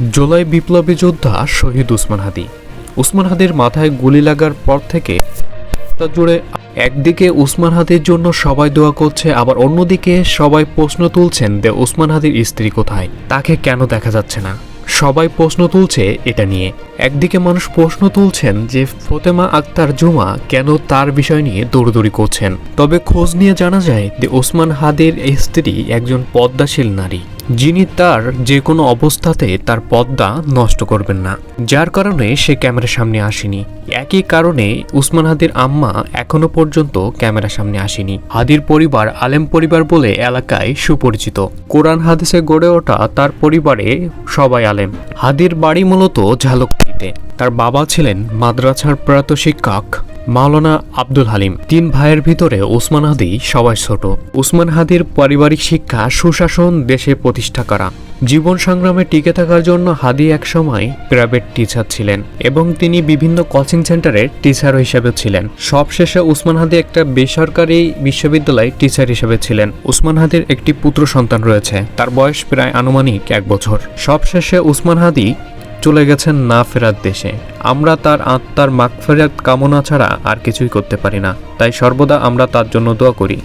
জুলাই বিপ্লবী যোদ্ধা শহীদ উসমান হাদি। উসমান হাদির মাথায় গুলি লাগার পর থেকে জুড়ে একদিকে উসমান হাদির জন্য সবাই দোয়া করছে, আবার অন্যদিকে সবাই প্রশ্ন তুলছেন যে উসমান হাদির স্ত্রী কোথায়? তাকে কেন দেখা যাচ্ছে না? সবাই প্রশ্ন তুলছে এটা নিয়ে। একদিকে মানুষ প্রশ্ন তুলছেন যে ফতেমা আক্তার জুমা কেন তার বিষয় নিয়ে দৌড়দৌড়ি করছেন। তবে খোঁজ নিয়ে জানা যায় যে ওসমান হাদির স্ত্রী একজন পদ্মাশীল নারী। যিনি তার যে কোনো অবস্থাতে তার পদ্মা নষ্ট করবেন না। যার কারণে সে ক্যামেরার সামনে আসেনি। একই কারণে উসমান হাদির আম্মা এখনও পর্যন্ত ক্যামেরার সামনে আসেনি। হাদির পরিবার আলেম পরিবার বলে এলাকায় সুপরিচিত। কোরআন হাদিসে গড়ে ওঠা তার পরিবারে সবাই আলেম। হাদির বাড়ি মূলত ঝালকাঠিতে। তার বাবা ছিলেন মাদ্রাসার প্রয়াত শিক্ষক। মাওলানা আব্দুল হালিম, তিন ভাইয়ের ভিতরে উসমান হাদি সবাই ছোট। উসমান হাদির পারিবারিক শিক্ষা, সুশাসন দেশে প্রতিষ্ঠা করা। জীবন সংগ্রামে টিকে থাকার জন্য হাদি একসময় প্রাইভেট টিচার ছিলেন এবং তিনি বিভিন্ন কোচিং সেন্টারের টিচার হিসেবে ছিলেন। সবশেষে উসমান হাদি একটা বেসরকারি বিশ্ববিদ্যালয়ে টিচার হিসেবে ছিলেন। উসমান হাদির একটি পুত্র সন্তান রয়েছে, তার বয়স প্রায় আনুমানিক এক বছর। সবশেষে উসমান হাদি চলে গেছেন না ফেরার দেশে। আমরা তার আত্মার মাগফেরাত কামনা ছাড়া আর কিছুই করতে পারি না। তাই সর্বদা আমরা তার জন্য দোয়া করি।